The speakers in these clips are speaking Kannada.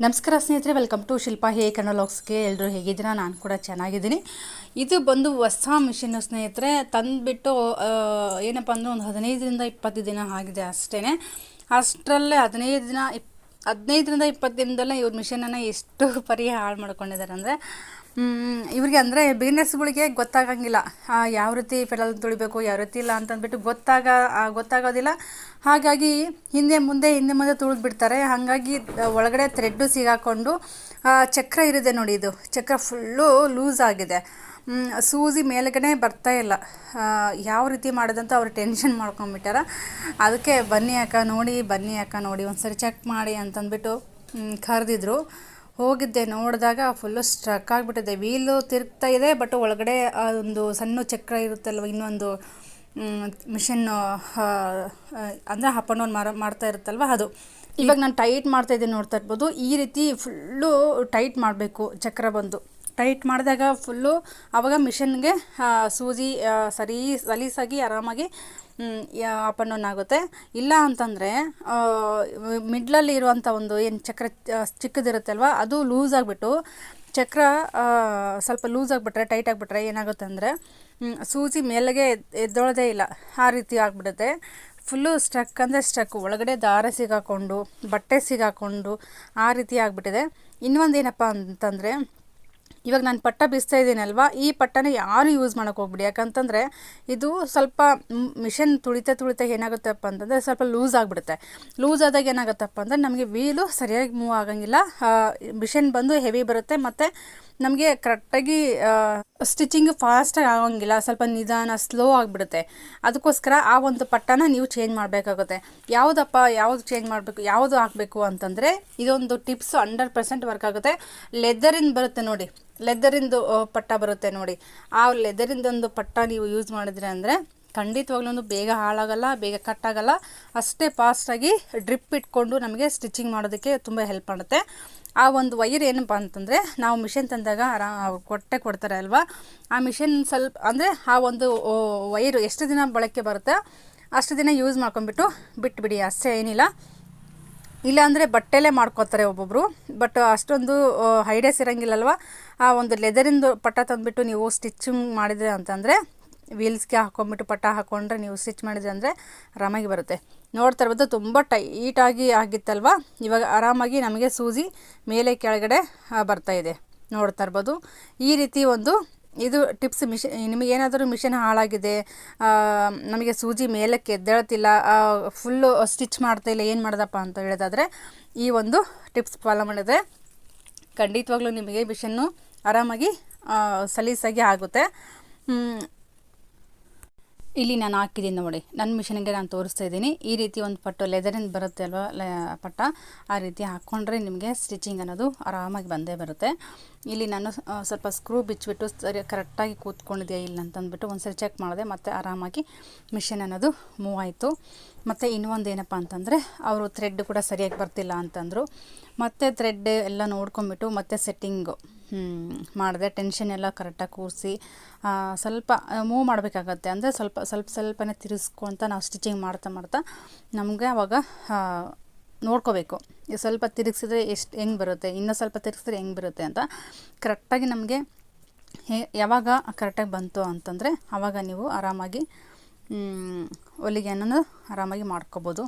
ನಮಸ್ಕಾರ ಸ್ನೇಹಿತರೆ ವೆಲ್ಕಮ್ ಟು ಶಿಲ್ಪಾ ಹೇ ಕನ್ನಡಾಗ್ಸ್ಗೆ ಎಲ್ಲರೂ ಹೇಗಿದ್ದೀರಾ? ನಾನು ಕೂಡ ಚೆನ್ನಾಗಿದ್ದೀನಿ. ಇದು ಬಂದು ಹೊಸ ಮಿಷಿನ್ನು ಸ್ನೇಹಿತರೆ, ತಂದುಬಿಟ್ಟು ಏನಪ್ಪ ಅಂದರೆ ಒಂದು ಹದಿನೈದರಿಂದ ಇಪ್ಪತ್ತು ದಿನ ಆಗಿದೆ ಅಷ್ಟೇ ಅಷ್ಟರಲ್ಲೇ ಹದಿನೈದು ದಿನ ಇಪ್ ಹದಿನೈದರಿಂದ ಇಪ್ಪತ್ತು ದಿನದಲ್ಲೇ ಇವ್ರ ಮಿಷನನ್ನು ಎಷ್ಟು ಪರಿ ಹಾಳು ಮಾಡ್ಕೊಂಡಿದ್ದಾರೆ ಅಂದರೆ ಇವ್ರಿಗೆ ಅಂದರೆ ಬಿಸ್ನೆಸ್ಗಳಿಗೆ ಗೊತ್ತಾಗಂಗಿಲ್ಲ. ಯಾವ ರೀತಿ ಫೆಡಲ್ ತುಳಿಬೇಕು, ಯಾವ ರೀತಿ ಇಲ್ಲ ಅಂತಂದ್ಬಿಟ್ಟು ಗೊತ್ತಾಗ ಗೊತ್ತಾಗೋದಿಲ್ಲ. ಹಾಗಾಗಿ ಹಿಂದೆ ಮುಂದೆ ಹಿಂದೆ ಮುಂದೆ ತುಳಿದು ಬಿಡ್ತಾರೆ ಹಾಗಾಗಿ ಒಳಗಡೆ ಥ್ರೆಡ್ಡು ಸಿಗಾಕೊಂಡು ಚಕ್ರ ಇರಿದೆ ನೋಡಿ ಇದು. ಚಕ್ರ ಫುಲ್ಲು ಲೂಸ್ ಆಗಿದೆ. ಸೂಜಿ ಮೇಲ್ಗಡೆ ಬರ್ತಾ ಇಲ್ಲ. ಯಾವ ರೀತಿ ಮಾಡೋದಂತ ಅವ್ರು ಟೆನ್ಷನ್ ಮಾಡ್ಕೊಂಬಿಟ್ಟಾರ ಅದಕ್ಕೆ ಬನ್ನಿ ಅಕ್ಕ, ನೋಡಿ, ಬನ್ನಿ ಅಕ್ಕ, ನೋಡಿ, ಒಂದ್ಸರಿ ಚೆಕ್ ಮಾಡಿ ಅಂತಂದ್ಬಿಟ್ಟು ಕರೆದಿದ್ರು. ಹೋಗಿದ್ದೆ, ನೋಡಿದಾಗ ಫುಲ್ಲು ಸ್ಟ್ರಕ್ ಆಗಿಬಿಟ್ಟಿದೆ. ವೀಲು ತಿರುಗ್ತಾ ಇದೆ ಬಟ್ ಒಳಗಡೆ ಒಂದು ಸಣ್ಣ ಚಕ್ರ ಇರುತ್ತಲ್ವ, ಇನ್ನೊಂದು ಮಿಷಿನ್ ಅಂದರೆ ಅಪ್ ಆ್ಯಂಡ್ ಡೌನ್ ಮಾರ, ಮಾಡ್ತಾ ಇರುತ್ತಲ್ವ, ಅದು. ಇವಾಗ ನಾನು ಟೈಟ್ ಮಾಡ್ತಾ ಇದ್ದೀನಿ ನೋಡ್ತಾ ಇರ್ಬೋದು. ಈ ರೀತಿ ಫುಲ್ಲು ಟೈಟ್ ಮಾಡಬೇಕು, ಚಕ್ರ ಬಂದು. ಟೈಟ್ ಮಾಡಿದಾಗ ಫುಲ್ಲು ಆವಾಗ ಮಿಷನ್ಗೆ ಸೂಜಿ ಸರಿ, ಸಲೀಸಾಗಿ, ಆರಾಮಾಗಿ ಅಪ್ ಆ್ಯಂಡ್ ಡೌನ್ ಆಗುತ್ತೆ. ಇಲ್ಲ ಅಂತಂದರೆ ಮಿಡ್ಲಲ್ಲಿ ಇರುವಂಥ ಒಂದು ಏನು ಚಕ್ರ ಚಿಕ್ಕದಿರುತ್ತಲ್ವ, ಅದು ಲೂಸ್ ಆಗಿಬಿಟ್ಟು, ಚಕ್ರ ಸ್ವಲ್ಪ ಲೂಸ್ ಆಗಿಬಿಟ್ರೆ ಟೈಟ್ ಆಗಿಬಿಟ್ರೆ ಏನಾಗುತ್ತೆ ಅಂದರೆ ಸೂಜಿ ಮೇಲೆಗೆ ಎದ್- ಎದ್ದೊಳದೇ ಇಲ್ಲ. ಆ ರೀತಿ ಆಗಿಬಿಡುತ್ತೆ. ಫುಲ್ಲು ಸ್ಟ್ರಕ್ ಅಂದರೆ ಸ್ಟ್ರಕ್ ಒಳಗಡೆ ದಾರ ಸಿಗಾಕೊಂಡು, ಬಟ್ಟೆ ಸಿಗಾಕೊಂಡು, ಆ ರೀತಿ ಆಗಿಬಿಟ್ಟಿದೆ. ಇನ್ನೊಂದು ಏನಪ್ಪ ಅಂತಂದರೆ ಇವಾಗ ನಾನು ಪಟ್ಟ ಬೀಸ್ತಾ ಇದ್ದೀನಲ್ವಾ, ಈ ಪಟ್ಟನ ಯಾರು ಯೂಸ್ ಮಾಡೋಕೆ ಹೋಗ್ಬಿಡಿ. ಯಾಕಂತಂದರೆ ಇದು ಸ್ವಲ್ಪ ಮಿಷನ್ ತುಳಿತಾ ತುಳಿತಾ ಏನಾಗುತ್ತಪ್ಪ ಅಂತಂದರೆ ಸ್ವಲ್ಪ ಲೂಸ್ ಆಗಿಬಿಡುತ್ತೆ. ಲೂಸ್ ಆದಾಗ ಏನಾಗುತ್ತಪ್ಪ ಅಂದರೆ ನಮಗೆ ವೀಲು ಸರಿಯಾಗಿ ಮೂವ್ ಆಗಂಗಿಲ್ಲ. ಮಿಷನ್ ಬಂದು ಹೆವಿ ಬರುತ್ತೆ, ಮತ್ತು ನಮಗೆ ಕರೆಕ್ಟಾಗಿ ಸ್ಟಿಚಿಂಗ್ ಫಾಸ್ಟಾಗಿ ಆಗೋಂಗಿಲ್ಲ. ಸ್ವಲ್ಪ ನಿಧಾನ ಸ್ಲೋ ಆಗಿಬಿಡುತ್ತೆ. ಅದಕ್ಕೋಸ್ಕರ ಆ ಒಂದು ಪಟ್ಟನ ನೀವು ಚೇಂಜ್ ಮಾಡಬೇಕಾಗುತ್ತೆ. ಯಾವುದಪ್ಪ, ಯಾವುದು ಚೇಂಜ್ ಮಾಡಬೇಕು, ಯಾವುದು ಹಾಕಬೇಕು ಅಂತಂದರೆ, ಇದೊಂದು ಟಿಪ್ಸ್ ಹಂಡ್ರೆಡ್ ಪರ್ಸೆಂಟ್ ವರ್ಕ್ ಆಗುತ್ತೆ. ಲೆದರಿಂದ ಬರುತ್ತೆ ನೋಡಿ. ಲೆದರಿಂದು ಪಟ್ಟ ಬರುತ್ತೆ ನೋಡಿ. ಆ ಲೆದರಿಂದೊಂದು ಪಟ್ಟ ನೀವು ಯೂಸ್ ಮಾಡಿದ್ರೆ ಅಂದರೆ ಖಂಡಿತವಾಗ್ಲೂ ಬೇಗ ಹಾಳಾಗಲ್ಲ, ಬೇಗ ಕಟ್ಟಾಗಲ್ಲ. ಅಷ್ಟೇ ಫಾಸ್ಟಾಗಿ ಡ್ರಿಪ್ ಇಟ್ಕೊಂಡು ನಮಗೆ ಸ್ಟಿಚಿಂಗ್ ಮಾಡೋದಕ್ಕೆ ತುಂಬ ಹೆಲ್ಪ್ ಮಾಡುತ್ತೆ. ಆ ಒಂದು ವೈರ್ ಏನಪ್ಪ ಅಂತಂದರೆ, ನಾವು ಮಿಷನ್ ತಂದಾಗ ಕೊಟ್ಟೆ ಕೊಡ್ತಾರೆ ಅಲ್ವಾ? ಆ ಮಿಷನ್ ಸ್ವಲ್ಪ, ಅಂದರೆ ಆ ಒಂದು ವೈರು ಎಷ್ಟು ದಿನ ಬಳಕೆ ಬರುತ್ತೆ, ಅಷ್ಟು ದಿನ ಯೂಸ್ ಮಾಡ್ಕೊಂಬಿಟ್ಟು ಬಿಟ್ಬಿಡಿ, ಅಷ್ಟೇ ಏನಿಲ್ಲ. ಇಲ್ಲಾಂದರೆ ಬಟ್ಟೆಲೇ ಮಾಡ್ಕೋತಾರೆ ಒಬ್ಬೊಬ್ಬರು ಬಟ್ ಅಷ್ಟೊಂದು ಐಡಿಯಾಸ್ ಇರೋಂಗಿಲ್ಲಲ್ವ? ಆ ಒಂದು ಲೆದರಿಂದು ಪಟ್ಟ ತಂದುಬಿಟ್ಟು ನೀವು ಸ್ಟಿಚಿಂಗ್ ಮಾಡಿದ್ರೆ ಅಂತಂದರೆ ವೀಲ್ಸ್ಗೆ ಹಾಕೊಂಡ್ಬಿಟ್ಟು ಪಟ್ಟ ಹಾಕ್ಕೊಂಡ್ರೆ ನೀವು ಸ್ಟಿಚ್ ಮಾಡಿದ್ರೆ ಅಂದರೆ ಆರಾಮಾಗಿ ಬರುತ್ತೆ. ನೋಡ್ತಾ ಇರ್ಬೋದು, ತುಂಬ ಟೈಟಾಗಿ ಆಗಿತ್ತಲ್ವ? ಇವಾಗ ಆರಾಮಾಗಿ ನಮಗೆ ಸೂಜಿ ಮೇಲೆ ಕೆಳಗಡೆ ಬರ್ತಾ ಇದೆ. ನೋಡ್ತಾ ಇರ್ಬೋದು. ಈ ರೀತಿ ಒಂದು ಇದು ಟಿಪ್ಸ್ ಮಿಷಿ ನಿಮಗೇನಾದರೂ ಮಿಷನ್ ಹಾಳಾಗಿದೆ ನಮಗೆ ಸೂಜಿ ಮೇಲಕ್ಕೆ ಎದ್ದೇಳ್ತಿಲ್ಲ ಫುಲ್ಲು ಸ್ಟಿಚ್ ಮಾಡ್ತಾ ಇಲ್ಲ, ಏನು ಮಾಡೋದಪ್ಪ ಅಂತ ಹೇಳೋದಾದರೆ, ಈ ಒಂದು ಟಿಪ್ಸ್ ಫಾಲೋ ಮಾಡಿದ್ರೆ ಖಂಡಿತವಾಗ್ಲೂ ನಿಮಗೆ ಮಿಷನ್ನು ಆರಾಮಾಗಿ ಸಲೀಸಾಗಿ ಆಗುತ್ತೆ. ಇಲ್ಲಿ ನಾನು ಹಾಕಿದ್ದೀನಿ ನೋಡಿ. ನನ್ನ ಮಿಷನ್ಗೆ ನಾನು ತೋರಿಸ್ತಾ ಇದ್ದೀನಿ. ಈ ರೀತಿ ಒಂದು ಪಟ್ಟು ಲೆದರಿಂದ ಬರುತ್ತೆ ಅಲ್ವಾ? ಪಟ್ಟ. ಆ ರೀತಿ ಹಾಕ್ಕೊಂಡ್ರೆ ನಿಮಗೆ ಸ್ಟಿಚಿಂಗ್ ಅನ್ನೋದು ಆರಾಮಾಗಿ ಬಂದೇ ಬರುತ್ತೆ. ಇಲ್ಲಿ ನಾನು ಸ್ವಲ್ಪ ಸ್ಕ್ರೂ ಬಿಚ್ಚಿಬಿಟ್ಟು ಸರಿ, ಕರೆಕ್ಟಾಗಿ ಕೂತ್ಕೊಂಡಿದೆಯಾ ಇಲ್ಲ ಅಂತಂದ್ಬಿಟ್ಟು ಒಂದ್ಸರಿ ಚೆಕ್ ಮಾಡಿದೆ. ಮತ್ತು ಆರಾಮಾಗಿ ಮಿಷನ್ ಅನ್ನೋದು ಮೂವ್ ಆಯಿತು. ಮತ್ತು ಇನ್ನೊಂದು ಏನಪ್ಪ ಅಂತಂದರೆ, ಅವರು ಥ್ರೆಡ್ ಕೂಡ ಸರಿಯಾಗಿ ಬರ್ತಿಲ್ಲ ಅಂತಂದರು. ಮತ್ತು ಥ್ರೆಡ್ ಎಲ್ಲ ನೋಡ್ಕೊಂಬಿಟ್ಟು ಮತ್ತು ಸೆಟ್ಟಿಂಗು ಮಾಡಿದೆ ಟೆನ್ಷನ್ ಎಲ್ಲ ಕರೆಕ್ಟಾಗಿ ಕೂರಿಸಿ ಸ್ವಲ್ಪ ಮೂವ್ ಮಾಡಬೇಕಾಗತ್ತೆ. ಅಂದರೆ ಸ್ವಲ್ಪ ಸ್ವಲ್ಪ ಸ್ವಲ್ಪನೇ ತಿರ್ಸ್ಕೊತ ನಾವು ಸ್ಟಿಚಿಂಗ್ ಮಾಡ್ತಾ ಮಾಡ್ತಾ ನಮಗೆ ಅವಾಗ ನೋಡ್ಕೋಬೇಕು. ಸ್ವಲ್ಪ ತಿರುಗಿಸಿದ್ರೆ ಎಷ್ಟು ಹೆಂಗೆ ಬರುತ್ತೆ ಇನ್ನೂ ಸ್ವಲ್ಪ ತಿರುಗಿಸಿದ್ರೆ ಹೆಂಗೆ ಬರುತ್ತೆ ಅಂತ ಕರೆಕ್ಟಾಗಿ ನಮಗೆ ಯಾವಾಗ ಕರೆಕ್ಟಾಗಿ ಬಂತು ಅಂತಂದರೆ ಆವಾಗ ನೀವು ಆರಾಮಾಗಿ ಮ್, ಹೊಲಿಗೆ ಅನ್ನೋದು ಆರಾಮಾಗಿ ಮಾಡ್ಕೋಬೋದು.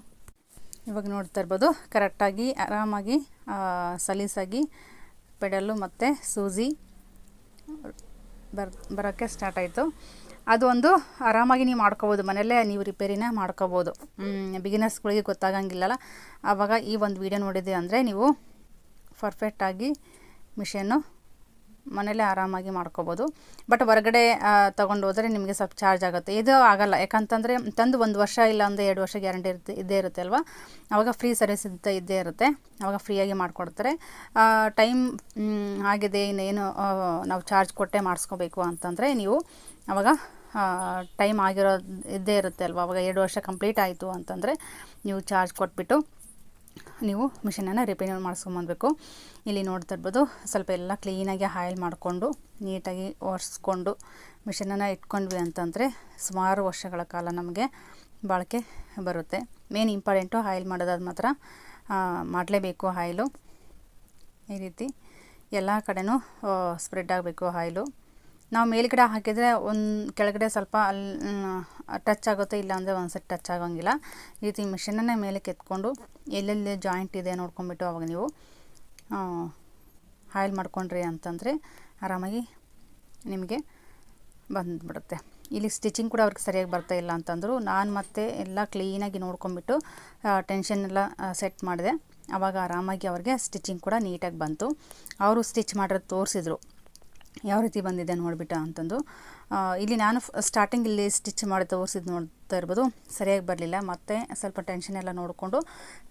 ಇವಾಗ ನೋಡ್ತಾ ಇರ್ಬೋದು ಕರೆಕ್ಟಾಗಿ ಆರಾಮಾಗಿ ಸಲೀಸಾಗಿ ಪೆಡಲ್ಲು ಮತ್ತು ಸೂಜಿ ಬರ್ ಬರೋಕ್ಕೆ ಸ್ಟಾರ್ಟ್ ಆಯಿತು. ಅದು ಒಂದು ಆರಾಮಾಗಿ ನೀವು ಮಾಡ್ಕೋಬೋದು. ಮನೆಯಲ್ಲೇ ನೀವು ರಿಪೇರಿನ ಮಾಡ್ಕೋಬೋದು. ಬಿಗಿನರ್ಸ್ಗಳಿಗೆ ಗೊತ್ತಾಗಂಗಿಲ್ಲಲ್ಲ. ಆವಾಗ ಈ ಒಂದು ವಿಡಿಯೋ ನೋಡಿದೆ ಅಂದರೆ ನೀವು ಪರ್ಫೆಕ್ಟಾಗಿ ಮಿಷನ್ನು ಮನೇಲೇ ಆರಾಮಾಗಿ ಮಾಡ್ಕೋಬೋದು. ಬಟ್ ಹೊರಗಡೆ ತೊಗೊಂಡು ಹೋದರೆ ನಿಮಗೆ ಸ್ವಲ್ಪ ಚಾರ್ಜ್ ಆಗುತ್ತೆ. ಇದು ಆಗಲ್ಲ. ಯಾಕಂತಂದರೆ ತಂದು ಒಂದು ವರ್ಷ ಇಲ್ಲ ಅಂದರೆ ಎರಡು ವರ್ಷ ಗ್ಯಾರಂಟಿ ಇರುತ್ತೆ, ಇದ್ದೇ ಇರುತ್ತೆ ಅಲ್ವಾ? ಆವಾಗ ಫ್ರೀ ಸರ್ವಿಸ್ ಇದ್ದ ಇದ್ದೇ ಇರುತ್ತೆ. ಆವಾಗ ಫ್ರೀಯಾಗಿ ಮಾಡಿಕೊಡ್ತಾರೆ. ಟೈಮ್ ಆಗಿದೆ, ಇನ್ನೇನು ನಾವು ಚಾರ್ಜ್ ಕೊಟ್ಟೆ ಮಾಡಿಸ್ಕೋಬೇಕು ಅಂತಂದರೆ ನೀವು ಆವಾಗ ಟೈಮ್ ಆಗಿರೋ, ಇದ್ದೇ ಇರುತ್ತೆ ಅಲ್ವಾ? ಅವಾಗ ಎರಡು ವರ್ಷ ಕಂಪ್ಲೀಟ್ ಆಯಿತು ಅಂತಂದರೆ ನೀವು ಚಾರ್ಜ್ ಕೊಟ್ಬಿಟ್ಟು ನೀವು ಮಿಷಿನನ್ನು ರಿಪೇರಿ ಮಾಡಿಸ್ಕೊಂಬಂದ್ಬೇಕು. ಇಲ್ಲಿ ನೋಡ್ತಾ ಇರ್ಬೋದು, ಸ್ವಲ್ಪ ಎಲ್ಲ ಕ್ಲೀನಾಗಿ ಆಯಿಲ್ ಮಾಡಿಕೊಂಡು, ನೀಟಾಗಿ ಒರೆಸ್ಕೊಂಡು ಮಿಷಿನನ್ನು ಇಟ್ಕೊಂಡ್ವಿ ಅಂತಂದರೆ ಸುಮಾರು ವರ್ಷಗಳ ಕಾಲ ನಮಗೆ ಬಾಳಿಕೆ ಬರುತ್ತೆ. ಮೇನ್ ಇಂಪಾರ್ಟೆಂಟು ಆಯಿಲ್ ಮಾಡೋದಾದ ಮಾತ್ರ ಮಾಡಲೇಬೇಕು ಆಯಿಲು. ಈ ರೀತಿ ಎಲ್ಲ ಕಡೆನೂ ಸ್ಪ್ರೆಡ್ ಆಗಬೇಕು ಆಯಿಲು. ನಾವು ಮೇಲ್ಗಡೆ ಹಾಕಿದರೆ ಒಂದು ಕೆಳಗಡೆ ಸ್ವಲ್ಪ ಅಲ್ಲಿ ಟಚ್ ಆಗುತ್ತೆ ಇಲ್ಲಾಂದರೆ ಒಂದು ಸೆಟ್ ಟಚ್ ಆಗೋಂಗಿಲ್ಲ. ಈ ರೀತಿ ಮಿಷಿನನ್ನೇ ಮೇಲೆ ಕೆತ್ಕೊಂಡು ಎಲ್ಲೆಲ್ಲಿ ಜಾಯಿಂಟ್ ಇದೆ ನೋಡ್ಕೊಂಬಿಟ್ಟು ಅವಾಗ ನೀವು ಆಯಿಲ್ ಮಾಡ್ಕೊಂಡ್ರಿ ಅಂತಂದರೆ ಆರಾಮಾಗಿ ನಿಮಗೆ ಬಂದುಬಿಡುತ್ತೆ. ಇಲ್ಲಿ ಸ್ಟಿಚಿಂಗ್ ಕೂಡ ಅವ್ರಿಗೆ ಸರಿಯಾಗಿ ಬರ್ತಾ ಇಲ್ಲ ಅಂತಂದರು. ನಾನು ಮತ್ತೆ ಎಲ್ಲ ಕ್ಲೀನಾಗಿ ನೋಡ್ಕೊಂಬಿಟ್ಟು ಟೆನ್ಷನ್ ಎಲ್ಲ ಸೆಟ್ ಮಾಡಿದೆ. ಆವಾಗ ಆರಾಮಾಗಿ ಅವ್ರಿಗೆ ಸ್ಟಿಚಿಂಗ್ ಕೂಡ ನೀಟಾಗಿ ಬಂತು. ಅವರು ಸ್ಟಿಚ್ ಮಾಡಿರೋದು ತೋರಿಸಿದ್ರು. ಯಾವ ರೀತಿ ಬಂದಿದೆ ನೋಡಿಬಿಟ್ಟು ಅಂತಂದು. ಇಲ್ಲಿ ನಾನು ಸ್ಟಾರ್ಟಿಂಗ್ ಇಲ್ಲಿ ಸ್ಟಿಚ್ ಮಾಡಿ ತೋರಿಸಿದ್ದು ನೋಡ್ತಾ ಇರ್ಬೋದು. ಸರಿಯಾಗಿ ಬರಲಿಲ್ಲ. ಮತ್ತೆ ಸ್ವಲ್ಪ ಟೆನ್ಷನ್ ಎಲ್ಲ ನೋಡಿಕೊಂಡು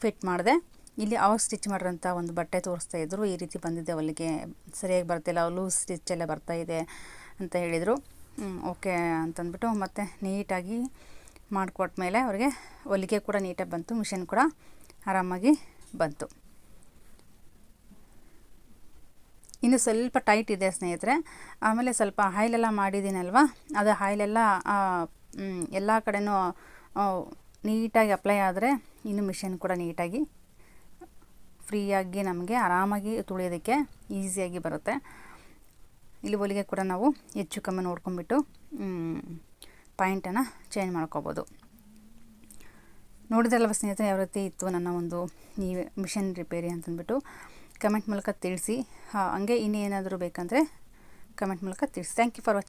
ಫಿಟ್ ಮಾಡಿದೆ. ಇಲ್ಲಿ ಅವ್ರು ಸ್ಟಿಚ್ ಮಾಡಿರೋಂಥ ಒಂದು ಬಟ್ಟೆ ತೋರಿಸ್ತಾ ಇದ್ದರು ಈ ರೀತಿ ಬಂದಿದ್ದೆ ಅವಳಿಗೆ. ಸರಿಯಾಗಿ ಬರ್ತಿಲ್ಲ. ಲೂಸ್ ಸ್ಟಿಚ್ ಎಲ್ಲ ಬರ್ತಾ ಇದೆ ಅಂತ ಹೇಳಿದರು. ಓಕೆ ಅಂತಂದ್ಬಿಟ್ಟು ಮತ್ತೆ ನೀಟಾಗಿ ಮಾಡಿಕೊಟ್ಮೇಲೆ ಅವ್ರಿಗೆ ಹೊಲಿಗೆ ಕೂಡ ನೀಟಾಗಿ ಬಂತು. ಮಿಷಿನ್ ಕೂಡ ಆರಾಮಾಗಿ ಬಂತು. ಇನ್ನು ಸ್ವಲ್ಪ ಟೈಟ್ ಇದೆ ಸ್ನೇಹಿತರೆ. ಆಮೇಲೆ ಸ್ವಲ್ಪ ಹಾಯ್ಲೆಲ್ಲ ಮಾಡಿದ್ದೀನಲ್ವ? ಅದು ಹಾಯ್ಲೆಲ್ಲ ಎಲ್ಲ ಕಡೆನೂ ನೀಟಾಗಿ ಅಪ್ಲೈ ಆದರೆ ಇನ್ನು ಮಿಷಿನ್ ಕೂಡ ನೀಟಾಗಿ ಫ್ರೀಯಾಗಿ ನಮಗೆ ಆರಾಮಾಗಿ ತುಳಿಯೋದಕ್ಕೆ ಈಸಿಯಾಗಿ ಬರುತ್ತೆ. ಇಲ್ಲಿ ಹೊಲಿಗೆ ಕೂಡ ನಾವು ಹೆಚ್ಚು ಕಮ್ಮಿ ನೋಡ್ಕೊಂಬಿಟ್ಟು ಪಾಯಿಂಟನ್ನು ಚೇಂಜ್ ಮಾಡ್ಕೋಬೋದು. ನೋಡಿದ್ರಲ್ವ ಸ್ನೇಹಿತರೆ, ಯಾವ ರೀತಿ ಇತ್ತು ನನ್ನ ಒಂದು ಈ ಮಿಷನ್ ರಿಪೇರಿ ಅಂತಂದ್ಬಿಟ್ಟು? ಕಮೆಂಟ್ ಮೂಲಕ ತಿಳಿಸಿ. ಹಾಂ ಹಂಗೆ ಇನ್ನೇನಾದರೂ ಬೇಕಂದರೆ ಕಮೆಂಟ್ ಮೂಲಕ ತಿಳಿಸಿ. Thank you for watching